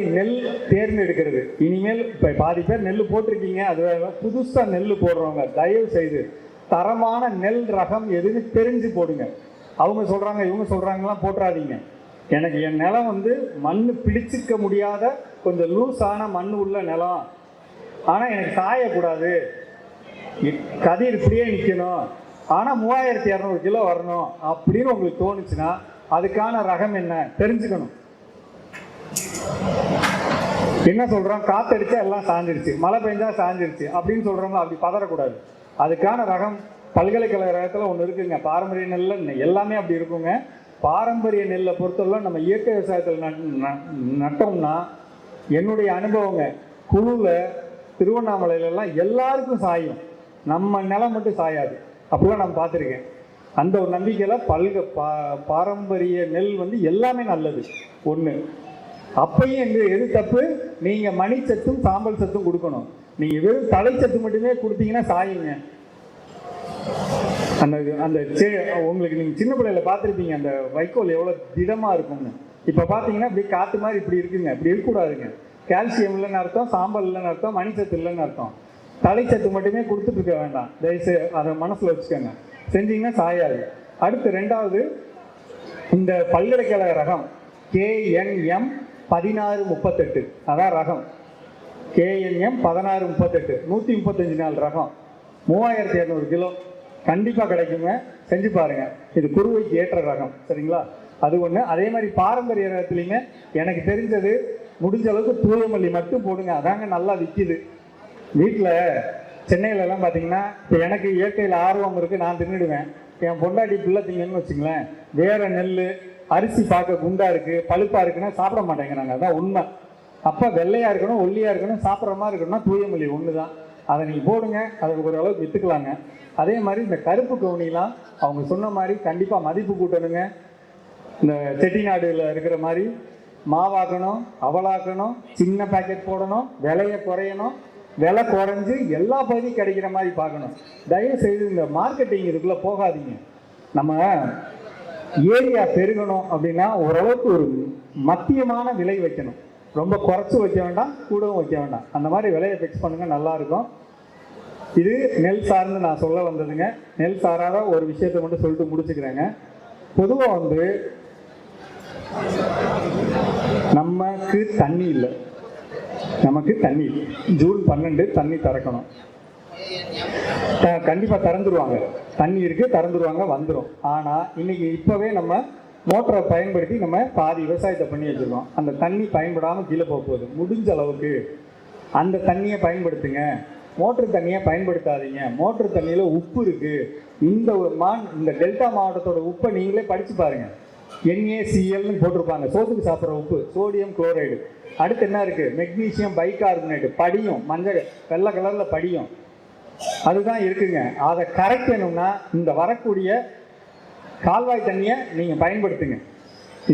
நெல் தேர்ந்தெடுக்கிறது. இனிமேல் இப்போ பாதி பேர் நெல் போட்டிருக்கீங்க. அது புதுசாக நெல் போடுறவங்க தயவு செய்து தரமான நெல் ரகம் எதுன்னு தெரிஞ்சு போடுங்க. அவங்க சொல்கிறாங்க இவங்க சொல்கிறாங்கலாம் போட்டுறாதீங்க எனக்கு என் நிலம் வந்து மண் பிடிச்சிக்க முடியாத கொஞ்சம் லூஸான மண் உள்ள நிலம். ஆனால் எனக்கு சாயக்கூடாது. கதிர் இப்படியே நிற்கணும் ஆனால் மூவாயிரத்தி இரநூறு கிலோ வரணும் அப்படின்னு உங்களுக்கு தோணுச்சுன்னா அதுக்கான ரகம் என்ன? தெரிஞ்சுக்கணும். என்ன சொல்றோம்? காத்தடிச்சா எல்லாம் சாஞ்சிருச்சு. மழை பெஞ்சா சாஞ்சிருச்சு. அப்படின்னு சொல்றவங்க அப்படி பதறக்கூடாது. அதுக்கான ரகம் பல்கலைக்கழக ரகத்தில் ஒன்று இருக்குங்க. பாரம்பரிய நெல்ல எல்லாமே அப்படி இருக்குங்க. பாரம்பரிய நெல்லை பொறுத்தவரை நம்ம இயற்கை விவசாயத்தில் நட்- ந- நட்டோம்னா என்னுடைய அனுபவங்க குழுவில் திருவண்ணாமலையிலலாம் எல்லாருக்கும் சாயும். நம்ம நிலம் மட்டும் சாயாது. அப்படிலாம் நான் பார்த்துருக்கேன். அந்த ஒரு நம்பிக்கையில் பல்க பா பாரம்பரிய நெல் வந்து எல்லாமே நல்லது. ஒன்று அப்பையும் எங்க எது தப்பு? நீங்க மணிச்சத்தும் சாம்பல் சத்தும் கொடுக்கணும். நீங்க வெறும் தலைச்சத்து மட்டுமே கொடுத்தீங்கன்னா சாயுங்க. அந்த அந்த உங்களுக்கு நீங்க சின்ன பிள்ளையில பார்த்துருப்பீங்க அந்த வைக்கோல் எவ்வளவு திடமா இருக்கும்னு. இப்ப பாத்தீங்கன்னா இப்படி காத்து மாதிரி இப்படி இருக்குங்க. இப்படி இருக்கக்கூடாதுங்க. கால்சியம் இல்லைன்னு அர்த்தம் சாம்பல் இல்லைன்னு அர்த்தம் மணிச்சத்து இல்லைன்னு அர்த்தம். தலைச்சத்து மட்டுமே கொடுத்துட்டு இருக்க வேண்டாம். தயவுசெய்து அதை மனசுல வச்சுக்கோங்க. செஞ்சீங்கன்னா சாயாது. அடுத்து ரெண்டாவது இந்த பல்கலைக்கழக ரகம் கேஎன்எம் பதினாறு முப்பத்தெட்டு. அதான் ரகம். கேஎன்எம் பதினாறு முப்பத்தெட்டு. நூற்றி முப்பத்தஞ்சு நாள் ரகம். மூவாயிரத்தி இரநூறு கிலோ. கண்டிப்பாக கிடைக்குங்க. செஞ்சு பாருங்க. இது குருவைக்கு ஏற்ற ரகம். சரிங்களா? அது ஒன்று அதே மாதிரி பாரம்பரிய ரகத்துலையுமே எனக்கு தெரிஞ்சது முடிஞ்ச அளவுக்கு தூயமல்லி மட்டும் போடுங்க. அதாங்க நல்லா விற்கிது வீட்டில் சென்னையிலலாம் பார்த்தீங்கன்னா இப்போ எனக்கு இயற்கையில் ஆர்வம் இருக்குது நான் தின்னுடுவேன். என் பொண்டாட்டி பிள்ளை திங்கன்னு வச்சுங்களேன். வேறு நெல் அரிசி பார்க்க குண்டா இருக்கு பழுப்பா இருக்குன்னா சாப்பிட மாட்டேங்கிறாங்க. அதான் உண்மை. அப்போ வெள்ளையா இருக்கணும் ஒல்லியா இருக்கணும் சாப்பிட்ற மாதிரி இருக்கணும்னா தூயமல்லி ஒன்று தான் அதை நீங்கள் போடுங்க அதை ஓரளவுக்கு விற்றுக்கலாங்க அதே மாதிரி இந்த கருப்பு கவுனிலாம் அவங்க சொன்ன மாதிரி கண்டிப்பாக மதிப்பு கூட்டணுங்க. இந்த செட்டிநாடுல இருக்கிற மாதிரி மாவாக்கணும் அவலாக்கணும் சின்ன பாக்கெட் போடணும் விலையை குறையணும் விலை குறைஞ்சு எல்லா பகுதியும் கிடைக்கிற மாதிரி பார்க்கணும். தயவு செய்து இந்த மார்க்கெட்டிங் இதுக்குள்ளே போகாதீங்க. நம்ம ஏரியா பெருகணும் அப்படின்னா ஓரளவுக்கு ஒரு மத்தியமான விலை வைக்கணும். ரொம்ப குறைச்சி வைக்க வேண்டாம் கூடவும் வைக்க வேண்டாம். அந்த மாதிரி விலையை ஃபிக்ஸ் பண்ணுங்கள் நல்லாயிருக்கும் இது நெல் சார்ந்து நான் சொல்ல வந்ததுங்க. நெல் சாராத ஒரு விஷயத்தை மட்டும் சொல்லிட்டு முடிச்சுக்கிறேங்க. பொதுவாக வந்து நமக்கு தண்ணி இல்லை. நமக்கு தண்ணி ஜூன் பன்னெண்டு தண்ணி திறக்கணும். கண்டிப்பாக திறந்துருவாங்க. தண்ணி இருக்குது திறந்துருவாங்க வந்துடும் ஆனால் இன்னைக்கு இப்போவே நம்ம மோட்டரை பயன்படுத்தி நம்ம பாதி விவசாயத்தை பண்ணி வச்சிருக்கோம். அந்த தண்ணி பயன்படாமல் கீழே போக போகுது. முடிஞ்ச அளவுக்கு அந்த தண்ணியை பயன்படுத்துங்க. மோட்டர் தண்ணியை பயன்படுத்தாதீங்க. மோட்டர் தண்ணியில் உப்பு இருக்குது இந்த மா இந்த டெல்டா மாவட்டத்தோட உப்பை நீங்களே படித்து பாருங்கள் என்ஏசிஎல்னு போட்டிருப்பாங்க. சோத்துக்கு சாப்பிட்ற உப்பு. Sodium chloride. அடுத்து என்ன இருக்குது மெக்னீசியம் பைகார்பனேட்டு படியும். மஞ்சள் வெள்ளை கலரில் படியும். அதுதான் இருக்குங்க. அதை கரைக்கணும்னா இந்த வரக்கூடிய கால்வாய் தண்ணியை நீங்கள் பயன்படுத்துங்க.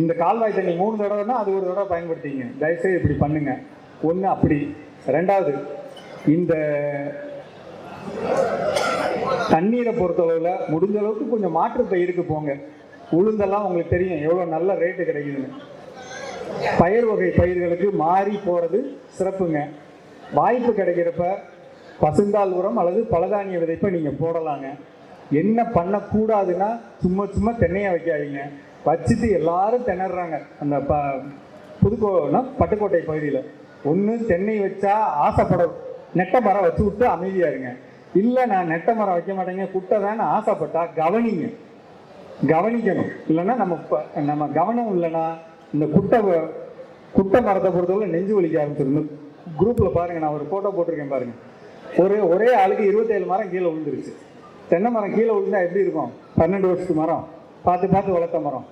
இந்த கால்வாய் தண்ணி மூணு தடவைனா அது ஒரு தடவை பயன்படுத்திங்க. தயவுசெய்து இப்படி பண்ணுங்க. ஒன்று அப்படி. ரெண்டாவது இந்த தண்ணீரை பொறுத்தளவில் முடிஞ்ச அளவுக்கு கொஞ்சம் மாற்று பயிருக்கு போங்க. உளுந்தெல்லாம் உங்களுக்கு தெரியும் எவ்வளோ நல்ல ரேட்டு கிடைக்குதுன்னு. பயிர் வகை பயிர்களுக்கு மாறி போகிறது சிறப்புங்க. வாய்ப்பு கிடைக்கிறப்ப பசுந்தால் உரம் அல்லது பலதானிய விதைப்பை நீங்கள் போடலாங்க. என்ன பண்ணக்கூடாதுன்னா சும்மா சும்மா தென்னையை வைக்காதீங்க. வச்சுட்டு எல்லாரும் திணறாங்க. அந்த ப புதுக்கோனா பட்டுக்கோட்டை பகுதியில். ஒன்று தென்னை வச்சா ஆசைப்பட நெட்ட மரம் வச்சு விட்டு அமைதியாக இருங்க. இல்லை நான் நெட்ட மரம் வைக்க மாட்டேங்க. குட்டை தான் ஆசைப்பட்டா கவனிங்க. கவனிக்கணும். இல்லைன்னா நம்ம நம்ம கவனம் இல்லைன்னா இந்த குட்டை குட்டை மரத்தை பொறுத்தவரை நெஞ்சு வலிக்க ஆரம்பிச்சிருந்தோம் குரூப்பில் பாருங்கள் நான் ஒரு ஃபோட்டோ போட்டிருக்கேன் பாருங்கள் ஒரு ஒரே ஆளுக்கு இருபத்தேழு மரம் கீழே விழுந்துருச்சு. தென்னை மரம் கீழே விழுந்தா எப்படி இருக்கும்? பன்னெண்டு வருஷத்து மரம். பார்த்து பார்த்து வளர்த்த மரம்.